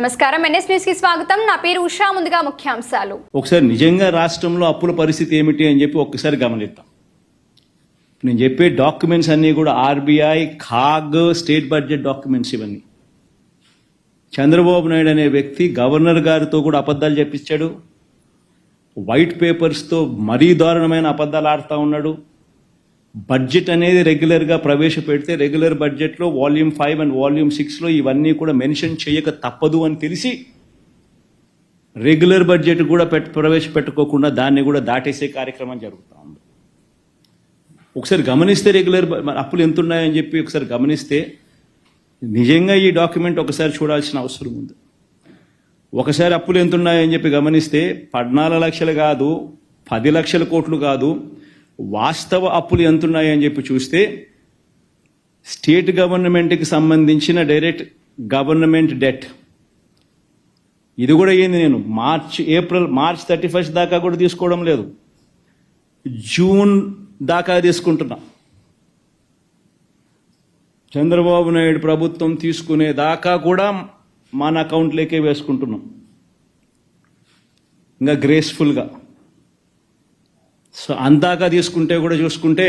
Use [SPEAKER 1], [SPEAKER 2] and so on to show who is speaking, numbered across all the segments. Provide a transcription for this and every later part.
[SPEAKER 1] నమస్కారం. ఎన్ఎస్ న్యూస్కి స్వాగతం. నా పేరు ఉషా. ముందుగా ముఖ్యాంశాలు.
[SPEAKER 2] ఒకసారి నిజంగా రాష్ట్రంలో అప్పుల పరిస్థితి ఏమిటి అని చెప్పి ఒక్కసారి గమనిద్దాం. నేను చెప్పే డాక్యుమెంట్స్ అన్నీ కూడా RBI CAG state budget documents ఇవన్నీ. చంద్రబాబు నాయుడు అనే వ్యక్తి గవర్నర్ గారితో కూడా అబద్ధాలు చెప్పించాడు. వైట్ పేపర్స్తో మరీ దారుణమైన అబద్ధాలు ఆడుతూ ఉన్నాడు. బడ్జెట్ అనేది రెగ్యులర్గా ప్రవేశపెడితే రెగ్యులర్ బడ్జెట్లో వాల్యూమ్ ఫైవ్ అండ్ వాల్యూమ్ సిక్స్లో ఇవన్నీ కూడా మెన్షన్ చేయక తప్పదు అని తెలిసి రెగ్యులర్ బడ్జెట్ కూడా పెట్ ప్రవేశపెట్టుకోకుండా దాన్ని కూడా దాటేసే కార్యక్రమం జరుగుతూ ఉంది. ఒకసారి గమనిస్తే రెగ్యులర్ అప్పులు ఎంత ఉన్నాయని చెప్పి ఒకసారి గమనిస్తే నిజంగా ఈ డాక్యుమెంట్ ఒకసారి చూడాల్సిన అవసరం ఉంది. ఒకసారి అప్పులు ఎంత ఉన్నాయని చెప్పి గమనిస్తే పద్నాలుగు లక్షలు కాదు పది లక్షల కోట్లు కాదు వాస్తవ అప్పులు ఎంత ఉన్నాయని చెప్పి చూస్తే స్టేట్ గవర్నమెంట్కి సంబంధించిన డైరెక్ట్ గవర్నమెంట్ డెట్. ఇది కూడా ఏంది నేను? March April March thirty first దాకా కూడా తీసుకోవడం లేదు. జూన్ దాకా తీసుకుంటున్నా. చంద్రబాబు నాయుడు ప్రభుత్వం తీసుకునే దాకా కూడా మన అకౌంట్లోకే వేసుకుంటున్నాం. ఇంకా గ్రేస్ఫుల్గా సో అందాక తీసుకుంటే కూడా చూసుకుంటే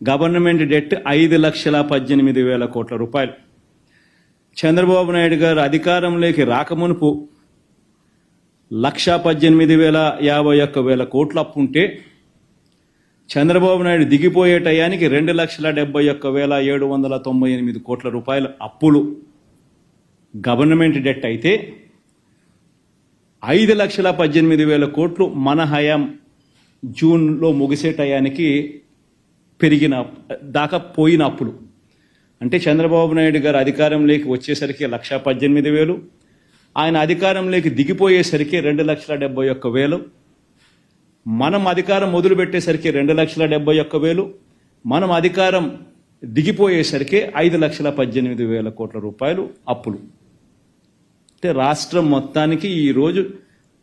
[SPEAKER 2] గవర్నమెంట్ డెట్ ఐదు లక్షల పద్దెనిమిది వేల కోట్ల రూపాయలు. చంద్రబాబు నాయుడు గారు అధికారంలోకి రాకమునుపు లక్ష పద్దెనిమిది వేల యాభై ఒక్క వేల కోట్ల అప్పు ఉంటే చంద్రబాబు నాయుడు దిగిపోయే టయానికి రెండు లక్షల డెబ్బై ఒక్క వేల ఏడు వందల తొంభై ఎనిమిది కోట్ల రూపాయల అప్పులు గవర్నమెంట్ డెట్ అయితే ఐదు లక్షల పద్దెనిమిది వేల కోట్లు మన హయాం జూన్లో ముగిసే టయానికి పెరిగిన దాకా పోయిన అప్పులు. అంటే చంద్రబాబు నాయుడు గారు అధికారంలోకి వచ్చేసరికి లక్ష పద్దెనిమిది వేలు ఆయన అధికారంలోకి దిగిపోయేసరికి రెండు లక్షల డెబ్బై ఒక్క వేలు మనం అధికారం మొదలుపెట్టేసరికి రెండు లక్షల డెబ్బై ఒక్క వేలు మనం అధికారం దిగిపోయేసరికి ఐదు లక్షల పద్దెనిమిది వేల కోట్ల రూపాయలు అప్పులు. అంటే రాష్ట్రం మొత్తానికి ఈరోజు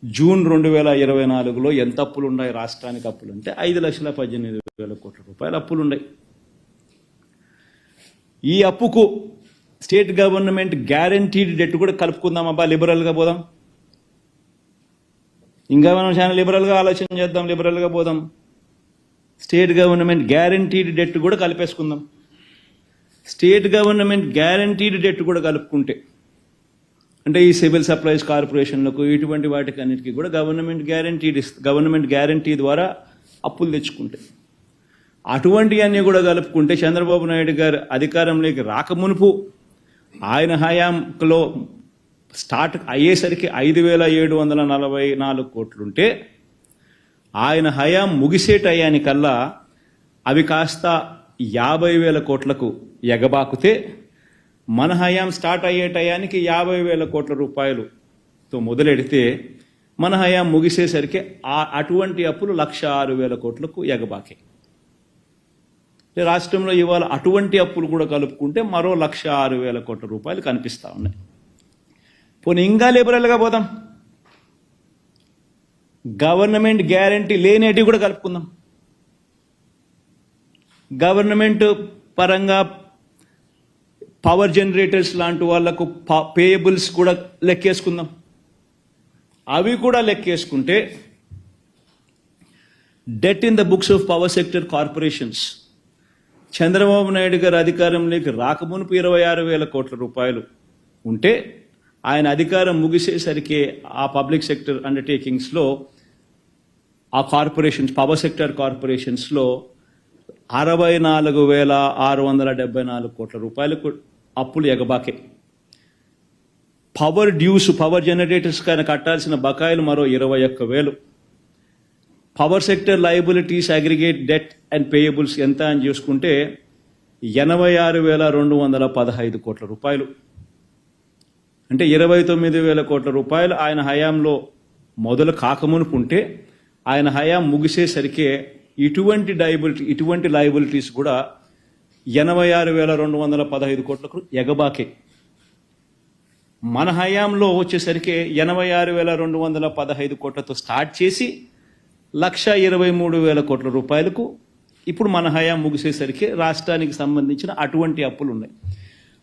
[SPEAKER 2] జూన్ రెండు వేల ఇరవై నాలుగులో ఎంత అప్పులు ఉన్నాయి రాష్ట్రానికి అప్పులు? అంటే ఐదు లక్షల పద్దెనిమిది వేల కోట్ల రూపాయలు అప్పులు ఉన్నాయి ఈ అప్పుకు స్టేట్ గవర్నమెంట్ గ్యారంటీడ్ డెట్ కూడా కలుపుకుందాం అబ్బా లిబరల్గా పోదాం? ఇంకా మనం చాలా లిబరల్గా ఆలోచన చేద్దాం లిబరల్గా పోదాం. స్టేట్ గవర్నమెంట్ గ్యారంటీడ్ డెట్ కూడా కలిపేసుకుందాం. స్టేట్ గవర్నమెంట్ గ్యారంటీడ్ డెట్ కూడా కలుపుకుంటే అంటే ఈ సివిల్ సప్లైస్ కార్పొరేషన్లకు ఇటువంటి వాటికి అన్నిటికీ కూడా గవర్నమెంట్ గ్యారంటీడ్ గవర్నమెంట్ గ్యారంటీ ద్వారా అప్పులు తెచ్చుకుంటే అటువంటివన్నీ కూడా కలుపుకుంటే చంద్రబాబు నాయుడు గారు అధికారంలోకి రాకమునుపు ఆయన హయాంలో స్టార్ట్ అయ్యేసరికి ఐదు వేల ఏడు వందల నలభై నాలుగు కోట్లుంటే ఆయన హయాం ముగిసే టయానికల్లా అవి కాస్త యాభై వేల కోట్లకు ఎగబాకుతే మన హయాం స్టార్ట్ అయ్యే టయానికి యాభై వేల కోట్ల రూపాయలుతో మొదలెడితే మన హయాం ముగిసేసరికి ఆ అటువంటి అప్పులు లక్ష ఆరు వేల కోట్లకు ఎగబాకే. రాష్ట్రంలో ఇవాళ అటువంటి అప్పులు కూడా కలుపుకుంటే మరో లక్ష ఆరు వేల కోట్ల రూపాయలు కనిపిస్తూ ఉన్నాయి. పోనీ ఇంకా లిబరల్గా పోదాం. గవర్నమెంట్ గ్యారంటీ లేనేటివి కూడా కలుపుకుందాం. గవర్నమెంట్ పరంగా పవర్ జనరేటర్స్ లాంటి వాళ్ళకు పేయబుల్స్ కూడా లెక్కేసుకుందాం. అవి కూడా లెక్కేసుకుంటే debt in the books of power sector corporations Chandrababu Naidu garu అధికారంలోకి రాకమునుపు ఇరవై ఆరు వేల కోట్ల రూపాయలు ఉంటే ఆయన అధికారం ముగిసేసరికి ఆ పబ్లిక్ సెక్టర్ అండర్టేకింగ్స్లో ఆ కార్పొరేషన్స్ పవర్ సెక్టర్ కార్పొరేషన్స్లో అరవై నాలుగు వేల ఆరు వందల డెబ్బై నాలుగు కోట్ల రూపాయలు అప్పులు ఎగబాకే. పవర్ డ్యూస్ పవర్ జనరేటర్స్ కైనా కట్టాల్సిన బకాయిలు మరో ఇరవై ఒక్క వేలు. Power sector liabilities aggregate debt and payables ఎంత అని చూసుకుంటే ఎనభై ఆరు వేల రెండు వందల పదహైదు కోట్ల రూపాయలు. అంటే ఇరవై తొమ్మిది వేల కోట్ల రూపాయలు ఆయన హయాంలో మొదలు కాకమునుపు ఉంటే ఆయన హయాం ముగిసేసరికి ఇటువంటి డైబిలిటీ ఇటువంటి లయబిలిటీస్ కూడా ఎనభై ఆరు వేల రెండు వందల పదహైదు కోట్లకు ఎగబాకే. మన హయాంలో వచ్చేసరికి ఎనభై ఆరు వేల రెండు వందల పదహైదు కోట్లతో స్టార్ట్ చేసి లక్ష ఇరవై మూడు వేల కోట్ల రూపాయలకు ఇప్పుడు మన హయాం ముగిసేసరికి రాష్ట్రానికి సంబంధించిన అటువంటి అప్పులు ఉన్నాయి.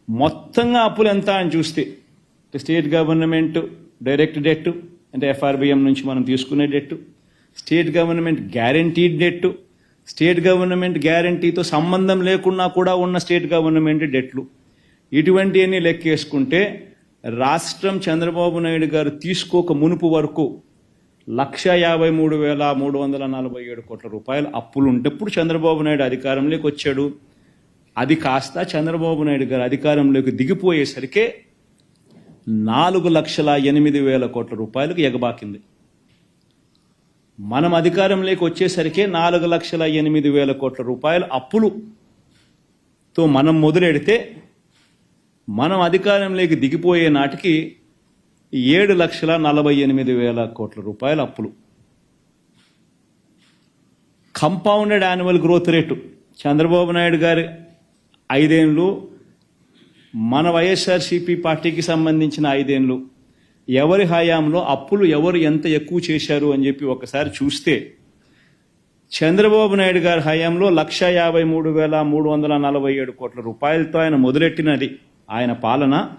[SPEAKER 2] మొత్తంగా అప్పులు ఎంత అని చూస్తే స్టేట్ గవర్నమెంట్ డైరెక్ట్ డెట్ అంటే ఎఫ్ఆర్బిఎం నుంచి మనం తీసుకునే debt state government guaranteed debt state government గ్యారంటీతో సంబంధం లేకుండా కూడా ఉన్న స్టేట్ గవర్నమెంట్ డెట్లు. ఇటువంటివన్నీ లెక్కేసుకుంటే రాష్ట్రం చంద్రబాబు నాయుడు గారు తీసుకోక మునుపు వరకు లక్ష యాభై మూడు వేల మూడు వందల నలభై ఏడు కోట్ల రూపాయలు అప్పులు ఉంటేప్పుడు చంద్రబాబు నాయుడు అధికారంలోకి వచ్చాడు. అది కాస్త చంద్రబాబు నాయుడు గారు అధికారంలోకి దిగిపోయేసరికే నాలుగు లక్షల ఎనిమిది వేల కోట్ల రూపాయలకు ఎగబాకింది. మనం అధికారంలోకి వచ్చేసరికి నాలుగు లక్షల ఎనిమిది వేల కోట్ల రూపాయల అప్పులుతో మనం మొదలెడితే మనం అధికారంలోకి దిగిపోయే నాటికి ఏడు లక్షల నలభై ఎనిమిది వేల కోట్ల రూపాయల అప్పులు. Compounded annual growth rate. Chandrababu Naidu గారి ఐదేళ్ళు మన వైఎస్ఆర్సీపీ పార్టీకి సంబంధించిన ఐదేళ్ళు ఎవరి హయాంలో అప్పులు ఎవరు ఎంత ఎక్కువ చేశారు అని చెప్పి ఒకసారి చూస్తే చంద్రబాబు నాయుడు గారి హయాంలో లక్ష యాభై మూడు వేల మూడు వందల నలభై ఏడు కోట్ల రూపాయలతో ఆయన మొదలెట్టినది ఆయన పాలన.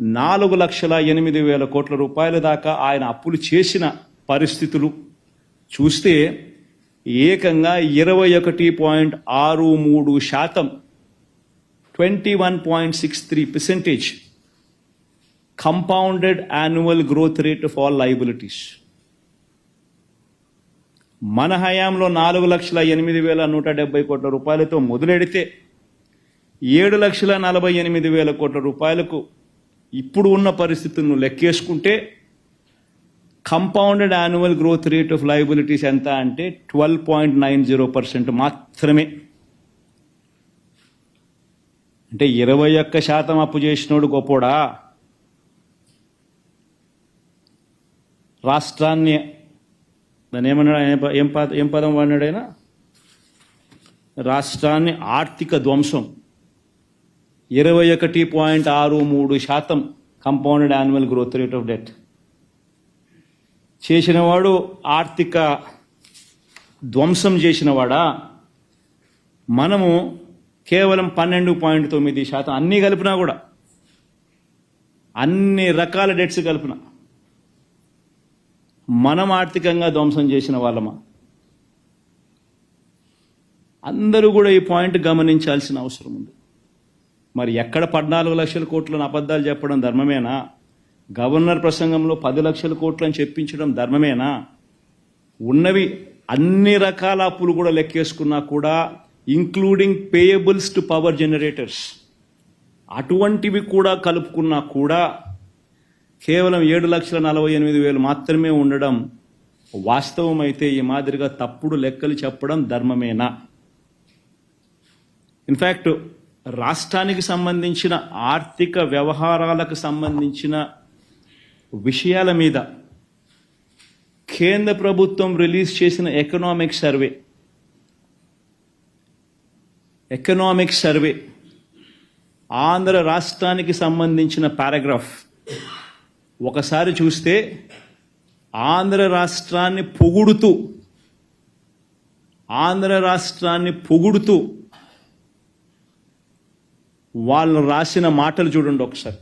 [SPEAKER 2] నాలుగు లక్షల ఎనిమిది వేల కోట్ల రూపాయల దాకా ఆయన అప్పులు చేసిన పరిస్థితులు చూస్తే ఏకంగా ఇరవై ఒకటి పాయింట్ ఆరు మూడు శాతం twenty one point six three percentage compounded annual growth rate of all liabilities మన హయాంలో నాలుగు లక్షల ఎనిమిది వేల నూట డెబ్బై కోట్ల రూపాయలతో మొదలెడితే ఏడు లక్షల నలభై ఎనిమిది వేల కోట్ల రూపాయలకు ఇప్పుడు ఉన్న పరిస్థితులను లెక్కేసుకుంటే compounded annual growth rate of liabilities ఎంత అంటే twelve point nine zero percent మాత్రమే. అంటే ఇరవై ఒక్క శాతం అప్పు చేసినోడు గొప్పోడా? రాష్ట్రాన్ని దాన్ని ఏమన్నాడు? ఆయన ఏం పద ఏం పదం వాడినాడు ఆయన రాష్ట్రాన్ని ఆర్థిక ధ్వంసం. ఇరవై ఒకటి పాయింట్ ఆరు మూడు శాతం compounded annual growth rate of debt చేసినవాడు ఆర్థిక ధ్వంసం చేసినవాడా? మనము కేవలం పన్నెండు పాయింట్ తొమ్మిది శాతం అన్నీ కలిపినా కూడా అన్ని రకాల డెట్స్ కలిపిన మనం ఆర్థికంగా ధ్వంసం చేసిన వాళ్ళమా? అందరూ కూడా ఈ పాయింట్ గమనించాల్సిన అవసరం ఉంది. మరి ఎక్కడ పద్నాలుగు లక్షల కోట్లను అబద్ధాలు చెప్పడం ధర్మమేనా? గవర్నర్ ప్రసంగంలో పది లక్షల కోట్లని చెప్పించడం ధర్మమేనా? ఉన్నవి అన్ని రకాల అప్పులు కూడా లెక్కేసుకున్నా కూడా including payables to power generators అటువంటివి కూడా కలుపుకున్నా కూడా కేవలం ఏడు లక్షల నలభై ఎనిమిది వేలు మాత్రమే ఉండడం వాస్తవం అయితే ఈ మాదిరిగా తప్పుడు లెక్కలు చెప్పడం ధర్మమేనా? ఇన్ఫ్యాక్ట్ రాష్ట్రానికి సంబంధించిన ఆర్థిక వ్యవహారాలకు సంబంధించిన విషయాల మీద కేంద్ర ప్రభుత్వం రిలీజ్ చేసిన economic survey economic survey Andhra రాష్ట్రానికి సంబంధించిన పారాగ్రాఫ్ ఒకసారి చూస్తే ఆంధ్ర రాష్ట్రాన్ని పొగుడుతూ ఆంధ్ర రాష్ట్రాన్ని పొగుడుతూ వాళ్ళు రాసిన మాటలు చూడండి ఒకసారి.